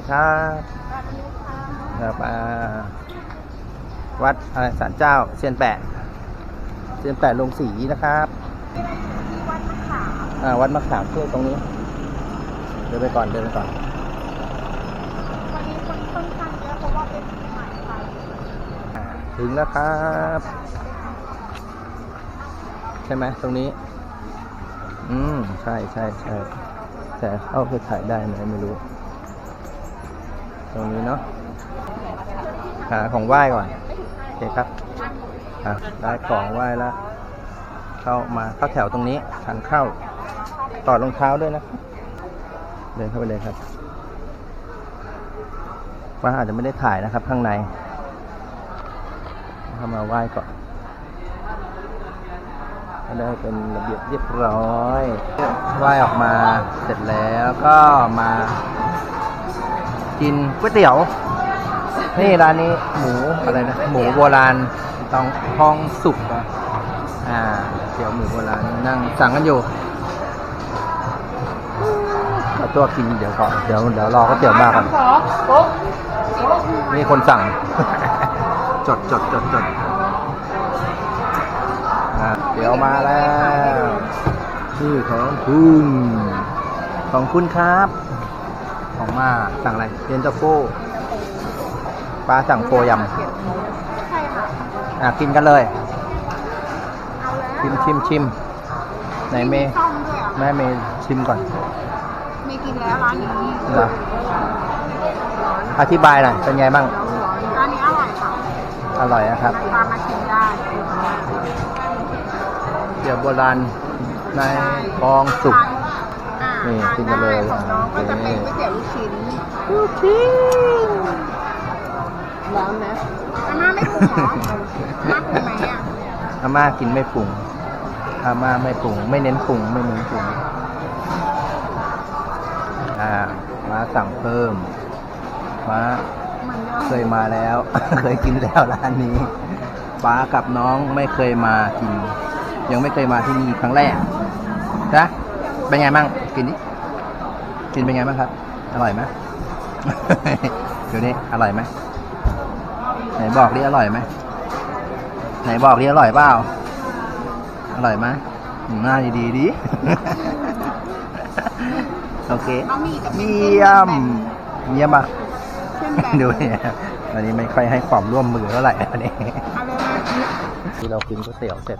ดีครับครับอ่าวัดอะไรศาลเจ้าเซียนแปะเซียนแปะลงสีนะครับอ่าวัดมะขามเพื่อตรงนี้ เดินไปก่อนเดินไปก่อนวันนี้คนค่อนข้างเยอะเพราะว่าเป็นปีใหม่ไทยอ่าถึงแล้วครับ ใช่ไหมตรงนี้ อืม ใช่ใช่ใช่แต่เข้าไปถ่ายได้ไหมไม่รู้ ตรงนี้เนาะหาของไหว้ก่อนโอเคครับได้ของไหว้แล้ว เข้ามาเข้าแถวตรงนี้ทางเข้าต่อรองเท้าด้วยนะเดินเข้าไปเลยครับ ว่าอาจจะไม่ได้ถ่ายนะครับ ข้างในเข้ามาไหว้ก่อนก็ได้เป็นระเบียบเรียบร้อยไหว้ออกมาเสร็จแล้วก็มา กินก๋วยเตี๋ยว นี่ร้านนี้หมูอะไรนะ หมูโบราณต้องทองสุกอะอ่าเตี๋ยวหมูโบราณนั่งสั่งกันอยู่ขอตัวกินเดี๋ยวก่อนเดี๋ยวเดี๋ยวรอก๋วยเตี๋ยวมาก่อนขอปุ๊บมีคนสั่ง จดจดจดจดอะเดี๋ยวมาแล้วชื่อของคุณ ของคุณครับ ของมาสั่งอะไรเย็นตาโฟปลาสั่งโฟยใช่ค่ะำอะกินกันเลย เอาแล้วชิมชิมชิมไหนเมย์ซ่อมด้วยอะแม่เมย์ชิมก่อนไม่กินแล้วร้านนี้เหรออธิบายหน่อยเป็นไงบ้าง ร้านนี้อร่อยค่ะอร่อยนะครับ ตามมากินได้เดี๋ยวโบราณในคลองสุกอ่า นี่ทากินกันเลยได้ของน้องก็จะเป็นโอเคก๋วยเตี๋ยวลูกชิ้นลูกชิ้นร้อนนะอาม่าไม่ปรุงเหรออาม่าปรุงไหมอะอาม่ากินไม่ปรุง อาม่าไม่ปรุง ไม่เน้นปรุงไม่เน้นปรุงอ่ามาสั่งเพิ่มมาเหมือนเดิมเคยมาแล้ว เคยกินแล้วร้านนี้ป้ากับน้องไม่เคยมากิน ยังไม่เคยมาที่นี่ครั้งแรกนะ เป็นไงบ้างกินดิกินเป็นไงบ้างครับ อร่อยไหมเดี๋ยวนี้อร่อยไหมไหนบอกดิอร่อยไหมไหนบอกดิอร่อยเปล่าอร่อยไหมอืมหน้าดีๆดิโอเคบะหมี่กับเยี่ยมเยี่ยมอะ เส้นแบบดูเนี่ยวันนี้ไม่ค่อยให้ความร่วมมือเท่าไหร่วันนี้เอาเลยมาที่เรากินก๋วยเตี๋ยวเสร็จ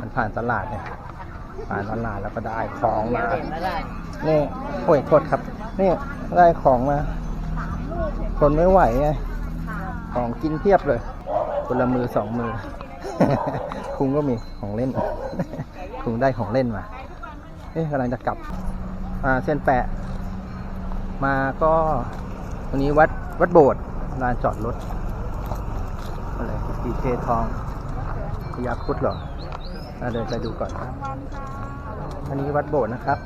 มันผ่านตลาดเนี่ย ผ่านตลาดแล้วก็ได้ของมานี่โอ้ยโทษครับ นี่ได้ของมาทนไม่ไหวไงของกินเพียบเลยคนละมือสองมือ คุงก็มีของเล่น คุงได้ของเล่นมาเอ๊ะกำลังจะกลับอ่าเส้นแปะ มาก็วันนี้วัดวัดโบสถ์ลานจอดรถอะไรดีเททองพยาครุดเหรอ อะเดินไปดูก่อนครับอันนี้วัดโบสถ์นะครับ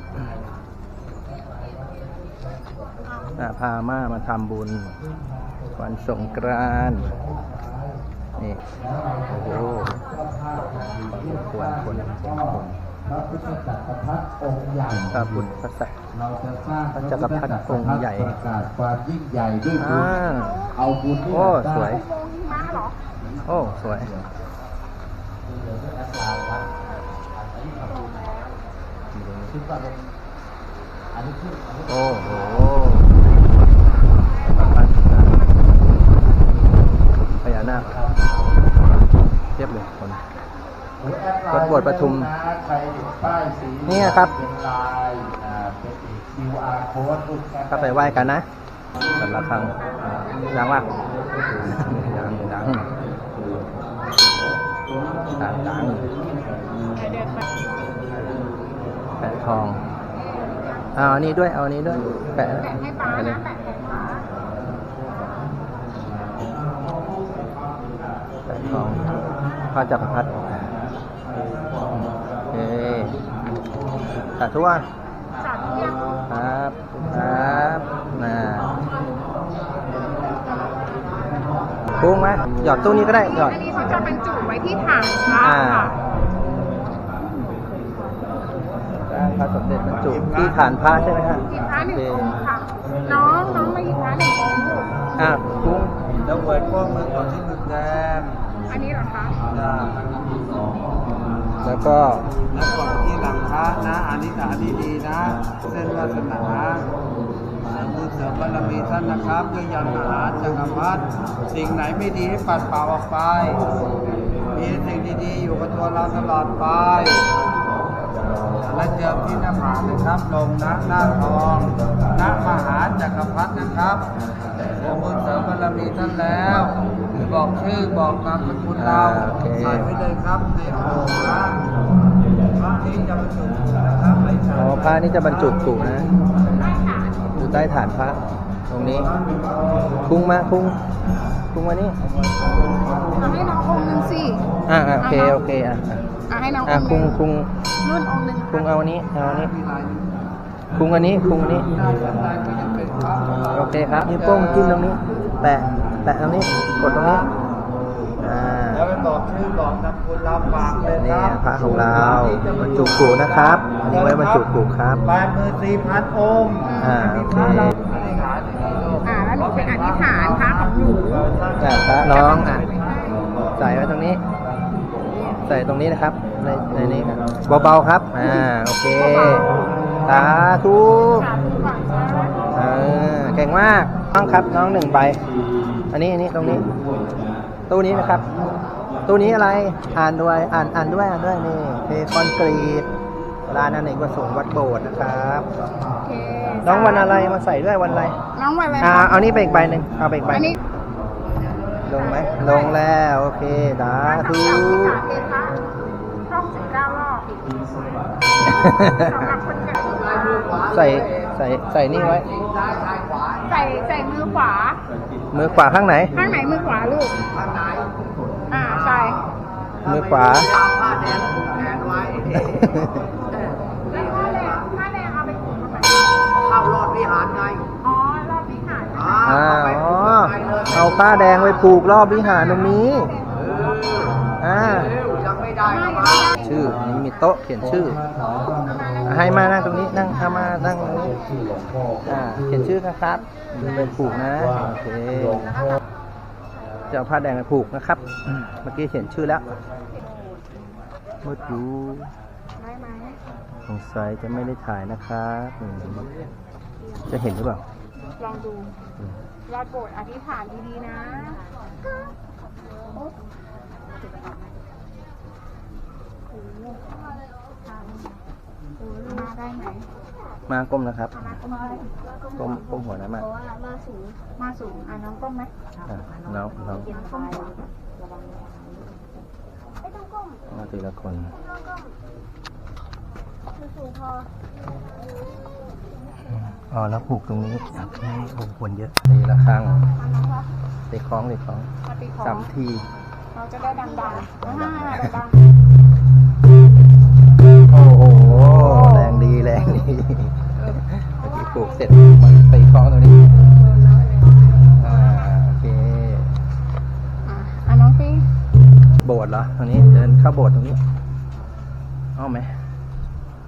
อ่าพาม่ามาทำบุญ วันสงกรานต์นี่โอ้โหควรคนคนพระพุทธจักรพรรดิองค์ใหญ่พระพุทธพระสัตว์เราจะสร้างพระจักรพรรดิองค์ใหญ่ประกาศความยิ่งใหญ่ด้วยบุญอ่าเอาบุญที่โอ้เราได้สวย โมงหิมะเหรอโอ้สวยโอ้โหพญานาคเทียบเลยคนวัดโบสถ์ปทุมใครป้ายสีเนี่ยครับเป็นลยอ่าเป็น QR code รูปแอปเข้าไปไหว้กันนะสำหรับครั้งยังว่ายังยัง ต่างต่างแปะทอง เอาอันนี้ด้วย เอาอันนี้ด้วย แปะแบ่งให้ป้าแปะเลยนะแบ่งให้ป้าแปะทองพระจักรพรรดิโอเคสาธุอะจัดเรียงครับ ครับน่า กุ้งไหมหยอดตู้นี้ก็ได้หยอด อันนี้เขาจะเป็นจุไว้ที่ถังพระาค่ะ ได้พระสมเด็จบรรจุที่ฐานพระใช่ไหมฮะหยิบพระหนึ่งองค์ค่ะ น้องน้องมาหยิบพระหนึ่งองค์อะกุ้งแล้วเปิดกล้งมือก่อนที่มึงแดงอันนี้เหรอคะจ้าแล้วก็แล้วก่อนที่หลังพระนะอันนี้สาดีดีๆนะ เส้นวาสนา เสริมบุญเสริมบารมีท่านนะครับด้วยยันมหาจักรพรรดิสิ่งไหนไม่ดีให้ปัดเป่าออกไป มีสิ่งดีๆอยู่กับตัวเราตลอดไปและเจิมที่หน้าผากนะครับลงนะหน้าทองณมหาจักรพรรดินะครับเสริมบุญเสริมบารมีท่านแล้วบอกชื่อบอกนามสกุลเราใส่ไว้เลยครับในโอ่งนะพระนี้จะบรรจุนะครับไม่ใช่อ๋อพระนี่จะบรรจุถูกนะ ใต้ฐานพระตรงนี้คุ้งมาคุ้งคุ้งมานี่เอาให้น้ององค์หนึ่งสิอ่าโอเคโอเคอะอะอะให้น้องออะงค์หคุ้งนึ่งคุ้งรุ่นองค์หนึ่งคุ้งเอาอันนี้เอาอันนี้มีลายนิ้วคุ้งอันนี้คุ้งอันนี้ได้ครับได้ก็จะเป็นพระโอเคครับนิ้วโป้งจิ้มตรงนี้ แตะแตะตรงนี้กดตรงนี้อ่าแล้วไปบอกชื่อบอกนามสกุลเราฝากเลยคนี่รับพระของเราบรรจุกุนะครับอันนี้ไว้บรรจุกุครับแปดหมื่นสี่พันองค์ อ่าโอเคอธิษฐานดีๆลูกอ่าแล้วหนูไปอธิษฐานพระของหนูอะพระน้องอะใส่ไว้ตรงนี้ ใส่ตรงนี้นะครับในในนี้ครับเบาๆครับอ่าโอเคสาธุเออเก่งมากน้องครับน้องหนึ่งใบอันนี้อันนี้ตรงนี้ตู้นี้นะครับตู้นี้อะไรอ่านด้วยอ่านอ่านด้วยอ่านด้วยนี่เทคอนกรีต ร้านอเนกประสงค์วัดโบสถ์นะครับโอเคน้องวันอะไรมาใส่ด้วยวันอะไรน้องวันอะไรอ่าเอานี่ไปอีกใบหนึ่งเอาไปอีกใบอันหนึ่นี้งลงไหมลงแล้วโอเคสาธุอธิษฐานเลยค่ะท่องสิบเก้ารอบสำหรับคนเกิดใส่ใส่ใส่นี่ไว้ ใส่ใส่มือขวา มือขวาข้างไหน ข้างไหนมือขวาลูกอ่าใช่มือขวาแล้ว อ่าอ๋อเอาผ้าแดงไว้ผูกรอบวิหารตรงนี้อ่ายังไม่ได้ไม่ไม่ได้ชื่อนี่มีโต๊ะเขียนชื่อ ให้มานั่งตรงนี้นั่งเอามานั่งตรงนี้อ่าเขียนชื่อนะครับไปผูกนะโอเคจะเอาผ้าแดงไปผูกนะครับอืมเมื่อกี้เขียนชื่อแล้วมืดอยู่ได้ไหมสงสัยจะไม่ได้ถ่ายนะครับอืมจะเห็นหรือเปล่า ลองดูรอดโบสถ์อธิษฐานดีๆนะมาได้ไหมมาก้มนะครับ มาก้มได้ก้มก้มหัวนะมามาสูง มาสูง อะน้องก้มไหมอะน้องน้องก้มก่อนมาทีละคนอ๋ อแล้วผูกตรงนี้โอเคโอ้ควรเยอะตีละครั้งตีคล้องตีคล้องมาตีคอสามที เราจะได้ดังๆอ่าดังโอ้โหแรงดีแรงดีเมื่อกี้ผูกเสร็จมันตีคล้องตรงนี้อ่าโอเคอะน้องฟิงโบสถ์เหรอตรงนี้เดินเข้าโบสถ์ตรงนี้เอาไหม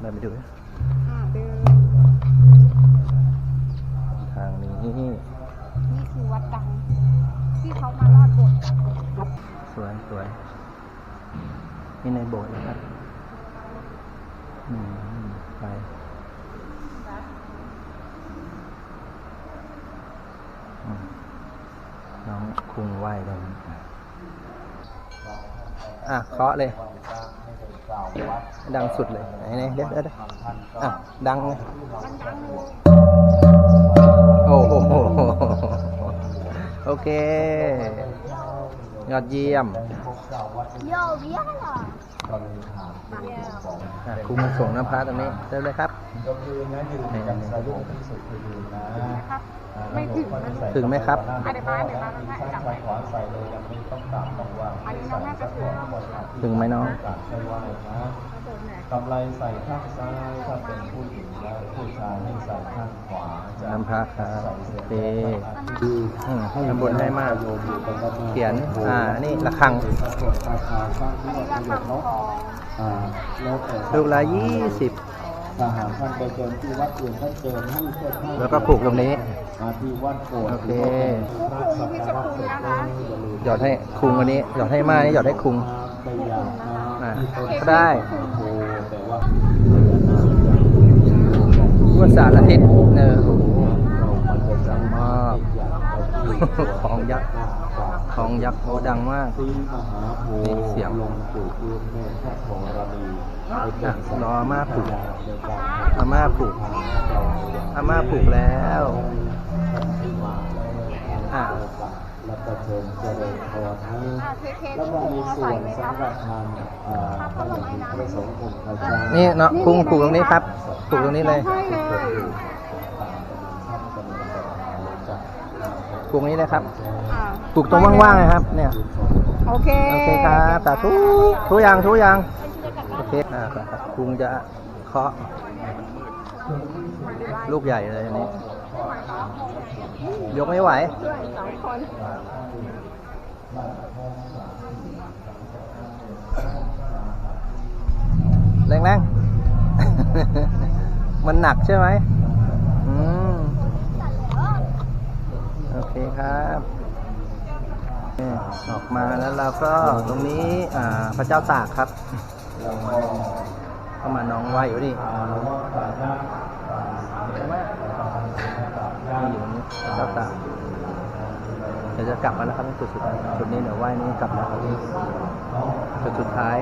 เดินไปดู นี่ในโบสถ์นะครับไปน้องคุงไหวตรงนี้อะเคาะเลย ดังสุดเลยไหนไหนเดี๋ยวเดี๋ยวเดี๋ยอะ ดังไงโอ้โหโอเค ยอดเยี่ยม โยเบี้ยเกรออะครูมาส่งน้ำพระตรงนี้เริ่มเลยครับ ครับไม่ถึงนะถึงไหมครับอะเดี๋ยวมาเดี๋ยวมาแล้วให้จับไปอันนี้น้องน่าจะถึงถึงไหมน้องกำไรใส่ข้างซ้ายถ้าเป็นผู้หญิงและผู้ชายให้ใส่ข้างขวาจะน้ำพระครับโอเคอืมทำบุญให้มากเขียนอ่านี่ระฆังกดราคาสร้างที่อันว่านี้ราคาทองอ่าแล้วแต่ลูกละยี่สิบ ถ้าหากท่านไปเจิมที่วัดอื่นท่านเจิมให้เพื่อท่านแล้วก็ผูกตรงนี้ มาที่วัดโกรธโอเคพระสักการะเสร็จแล้วอย่าลืมหยอดให้คุงอันนี้ หยอดให้มานี่หยอดให้คุงไปอย่างนะอะที่ต้นก็ได้โพแต่ว่า วันสารอาทิตย์เนอโอ้โห เรามันจะจำ มาก อย่างไปที่ ของยักษ์ของยักษ์โอ้ดังมากมีเสียงลงสู่พื้นแม่พระธรณีให้เป็อะนรออาม่าผูกรอาม่าผูกอาม่าผูกแล้วอะแล้วก็เชิญเจริญพรนะอะแล้วก็มีส่วนสำหรับทานอ่าพระสงฆ์องค์พระเจ้านี่เนาะคุงผูกตรงนี้ครับผูกตรงนี้เลย ให้เลยผูกตรงนี้เลยครับ อะผูกตรงว่างๆนะครับ เนี่ย โอเคโอเคครับสาธุทุกอย่างทุกอย่าง โอเคอ่าครับคุงจะเคาะลูกใหญ่เลยอันนี้ ยกไม่ไหว ด้วยสองคนแรงๆ มันหนักใช่ไหม ครับออกมาแล้วเราก็ตรงนี้พระเจ้าตากครับเข้ามาน้องไหวอยู่นี่พระเจ้าตากเดี๋ยวจะกลับมาแล้วครับจุดสุดจุดนี้เดี๋ยวไหวนี้กลับแล้วครับจุดสุดท้าย